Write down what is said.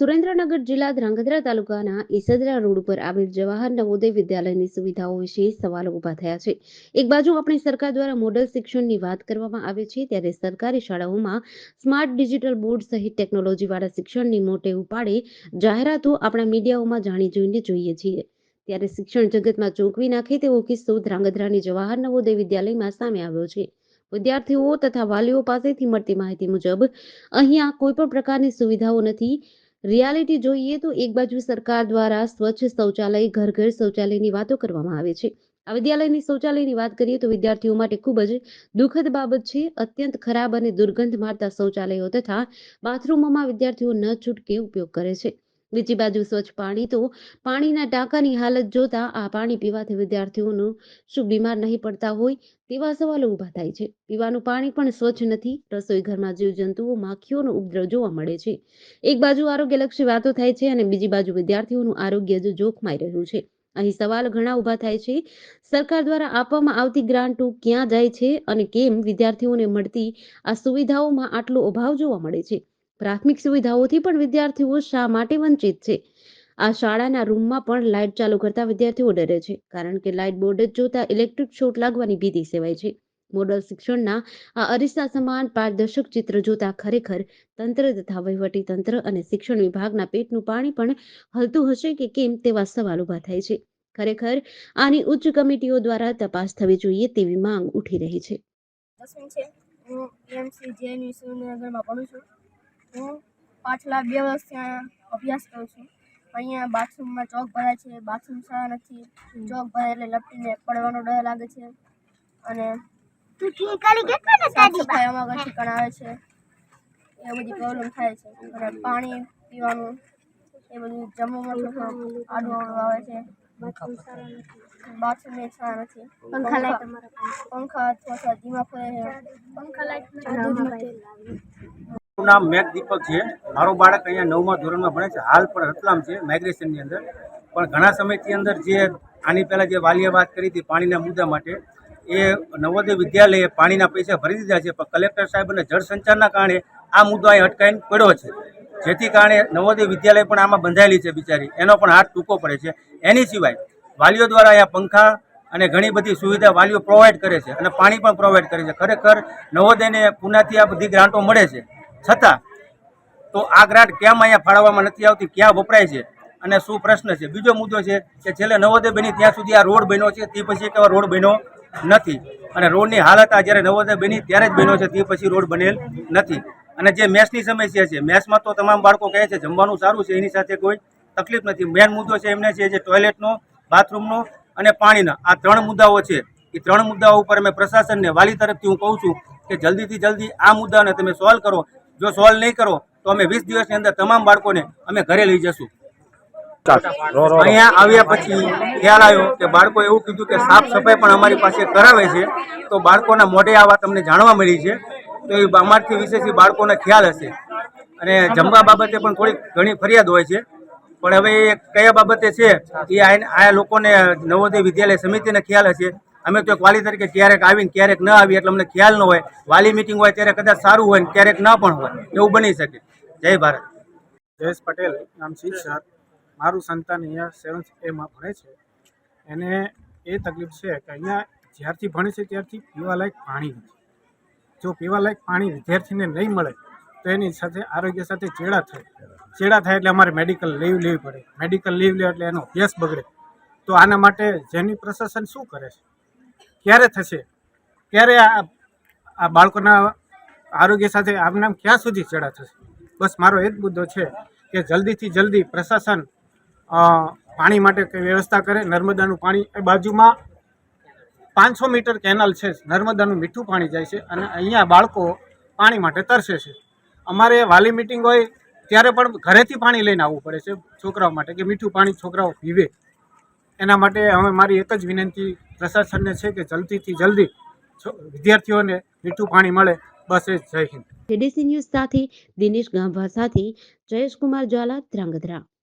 સુરેન્દ્રનગર જિલ્લા ધ્રાંગધ્રા તાલુકાના ઈસદરા રોડ ઉપર આવેલ જવાહર નવોદય વિદ્યાલયની સુવિધાઓ વિશે સવાલો ઊભા થયા છે. એક બાજુ આપણી સરકાર દ્વારા મોડલ શિક્ષણની વાત કરવામાં આવે છે, ત્યારે સરકારી શાળાઓમાં સ્માર્ટ ડિજિટલ બોર્ડ સહિત ટેકનોલોજીવાળા શિક્ષણની મોટે ઉપાડે જાહેરાતો આપણા મીડિયાઓમાં જાણી જોઈને જોઈએ છીએ. ત્યારે શિક્ષણ જગતમાં ચોંકવી નાખે તેવો કિસ્સો ધ્રાંગધ્રાની જવાહર નવોદય વિદ્યાલયમાં સામે આવ્યો છે. વિદ્યાર્થીઓ તથા વાલીઓ પાસેથી મળતી માહિતી મુજબ, અહીંયા કોઈ પણ પ્રકારની સુવિધાઓ નથી રિયાલિટી જોઈએ તો એક બાજુ સરકાર દ્વારા સ્વચ્છ શૌચાલય ઘર ઘર શૌચાલયની વાતો કરવામાં આવે છે. આ વિદ્યાલયની શૌચાલયની વાત કરીએ તો વિદ્યાર્થીઓ માટે ખૂબ જ દુઃખદ બાબત છે. અત્યંત ખરાબ અને દુર્ગંધ મારતા શૌચાલયો તથા બાથરૂમોમાં વિદ્યાર્થીઓ ન છૂટકે ઉપયોગ કરે છે. બીજી બાજુ સ્વચ્છ પાણી તો પાણીના ટાંકાની હાલત જોતા આ પાણી પીવાથી વિદ્યાર્થીઓનું શું બીમાર નહીં પડતા હોય તેવા સવાલો ઊભા થાય છે. પીવાનું પાણી પણ સ્વચ્છ નથી. રસોઈ ઘરમાં જીવજંતુઓ, માખીઓનો ઉપદ્રવ જોવા મળે છે. એક બાજુ આરોગ્યલક્ષી વાતો થાય છે અને બીજી બાજુ વિદ્યાર્થીઓનું આરોગ્ય જ જોખમાઈ રહ્યું છે. અહીં સવાલ ઘણા ઊભા થાય છે. સરકાર દ્વારા આપવામાં આવતી ગ્રાન્ટો ક્યાં જાય છે અને કેમ વિદ્યાર્થીઓને મળતી આ સુવિધાઓમાં આટલો અભાવ જોવા મળે છે? પ્રાથમિક સુવિધાઓથી પણ વિદ્યાર્થીઓ શા માટે વંચિત છે? આ શાળાના રૂમમાં પણ લાઇટ ચાલુ કરતા વિદ્યાર્થીઓ ડરે છે, કારણ કે લાઇટ બોર્ડ જ જોતા ઇલેક્ટ્રિક શોટ લાગવાની ભીતિ સેવાય છે. મોડલ શિક્ષણના આ અરીસા સમાન પારદર્શક ચિત્ર જોતા ખરેખર તંત્ર તથા વહીવટી તંત્ર અને શિક્ષણ વિભાગના પેટનું પાણી પણ હલતું હશે કે કેમ તેવા સવાલ ઊભા થાય છે. ખરેખર, આની ઉચ્ચ કમિટીઓ દ્વારા તપાસ થવી જોઈએ તેવી માંગ ઉઠી રહી છે. હું એમસી જેએનયુ સુરેન્દ્રનગરમાં ભણું છું. હું પાછલા બે વર્ષ ત્યાં અભ્યાસ કરું છું. અહીંયા બાથરૂમમાં ચોક ભરાય છે બાથરૂમ સારા નથી. ચોક ભરાય એટલે લપટીને પડવાનો ડર લાગે છે. અને સાફ સફાઈ અમારા ઘરથી આવે છે. એ બધી પ્રોબ્લેમ થાય છે. અને પાણી પીવાનું એ બધું જમવામાં આડું આવે છે. બાથરૂમ સારા નથી. પંખા લાઈટ પંખા અથવા ધીમા ફરે છે. પંખા લાઈટ મારું નામ મેઘ દીપક છે. મારું બાળક અહીંયા નવમા ધોરણમાં ભણે છે. હાલ પણ રતલામ છે માઇગ્રેશનની અંદર. પણ ઘણા સમયથી અંદર જે આની પહેલાં જે વાલીએ વાત કરી હતી પાણીના મુદ્દા માટે, એ નવોદય વિદ્યાલયે પાણીના પૈસા ભરી દીધા છે. પણ કલેક્ટર સાહેબ અને જળ સંચારના કારણે આ મુદ્દો અહીં અટકાઈને પડ્યો છે. જેથી કારણે નવોદય વિદ્યાલય પણ આમાં બંધાયેલી છે બિચારી. એનો પણ હાથ ટૂંકો પડે છે. એની સિવાય વાલીઓ દ્વારા અહીંયા પંખા અને ઘણી બધી સુવિધા વાલીઓ પ્રોવાઈડ કરે છે અને પાણી પણ પ્રોવાઈડ કરે છે. ખરેખર નવોદયને પુનાથી આ બધી ગ્રાન્ટો મળે છે. છતાં તો આ ગ્રાન્ટ કેમ અહીંયા ફાળવવામાં નથી આવતી, ક્યાં વપરાય છે અને શું પ્રશ્ન છે? બીજો મુદ્દો છે કે છેલ્લે નવોદય બની ત્યાં સુધી આ રોડ બન્યો છે, તે પછી એક એવા રોડ બન્યો નથી. અને રોડની હાલત આ જ્યારે નવોદય બની ત્યારે જ બન્યો છે, તે પછી રોડ બનેલ નથી. અને જે મેથ્સની સમસ્યા છે મેથ્સમાં તો તમામ બાળકો કહે છે, જમવાનું સારું છે, એની સાથે કોઈ તકલીફ નથી. મેન મુદ્દો છે એમને છે જે ટોયલેટનો, બાથરૂમનો અને પાણીના. આ ત્રણ મુદ્દાઓ છે. એ ત્રણ મુદ્દાઓ ઉપર અમે પ્રશાસનને વાલી તરફથી હું કહું છું કે જલ્દીથી જલ્દી આ મુદ્દાને તમે સોલ્વ કરો. જો સોલ્વ નહીં કરો, તો અમે વીસ દિવસની અંદર તમામ બાળકોને અમે ઘરે લઈ જશું. અહીંયા આવ્યા પછી ખ્યાલ આવ્યો કે બાળકો એવું કીધું કે સાફ સફાઈ પણ અમારી પાસે કરાવે છે, તો બાળકોના મોઢે આ વાત અમને જાણવા મળી છે, તો એ અમારથી વિશેષ બાળકોને ખ્યાલ હશે. અને જમવા બાબતે પણ થોડીક ઘણી ફરિયાદ હોય છે, પણ હવે એ કયા બાબતે છે, એ આ લોકોને નવોદય વિદ્યાલય સમિતિને ખ્યાલ હશે. અમે તો વાલી તરીકે ક્યારેક આવીને ક્યારેક ન આવી એટલે અમને ખ્યાલ ન હોય. વાલી મિટિંગ હોય ત્યારે કદાચ સારું હોય ક્યારેક ન પણ હોય. એવું બની શકે. જય ભારત. જયેશ પટેલ, નામ શીખ સર મારું સંતાન અહીંયા સેવન્થ એમાં ભણે છે. એને એ તકલીફ છે કે અહીંયા જ્યારથી ભણે છે ત્યારથી પીવાલાયક પાણી નથી. જો પીવાલાયક પાણી વિદ્યાર્થીને નહીં મળે, તો એની સાથે આરોગ્ય સાથે ચેડા થાય. ચેડા થાય એટલે અમારે મેડિકલ લીવ લેવી પડે. મેડિકલ લીવ લે એટલે એનો અભ્યાસ બગડે. તો આના માટે જેની પ્રશાસન શું કરે છે? ક્યારે થશે? ક્યારે આ બાળકોના આરોગ્ય સાથે આમનામ ક્યાં સુધી ચેડા થશે? બસ મારો એ જ મુદ્દો છે કે જલ્દીથી જલ્દી પ્રશાસન પાણી માટે કંઈ વ્યવસ્થા કરે. નર્મદાનું પાણી એ બાજુમાં પાંચસો મીટર કેનાલ છે. નર્મદાનું મીઠું પાણી જાય છે અને અહીંયા બાળકો પાણી માટે તરસે છે. અમારે વાલી મિટિંગ હોય ત્યારે પણ ઘરેથી પાણી લઈને આવવું પડે છે છોકરાઓ માટે કે મીઠું પાણી છોકરાઓ પીવે. એના માટે હવે મારી એક જ વિનંતી પ્રશાસનને છે કે જલ્દીથી જલ્દી વિદ્યાર્થીઓને મીઠું પાણી મળે. બસ એ જય હિન્દ. જેડીસી ન્યૂઝ સાથે દિનેશ ગાંભા સાથે જયેશકુમાર ઝાલા ધ્રાંગધ્રા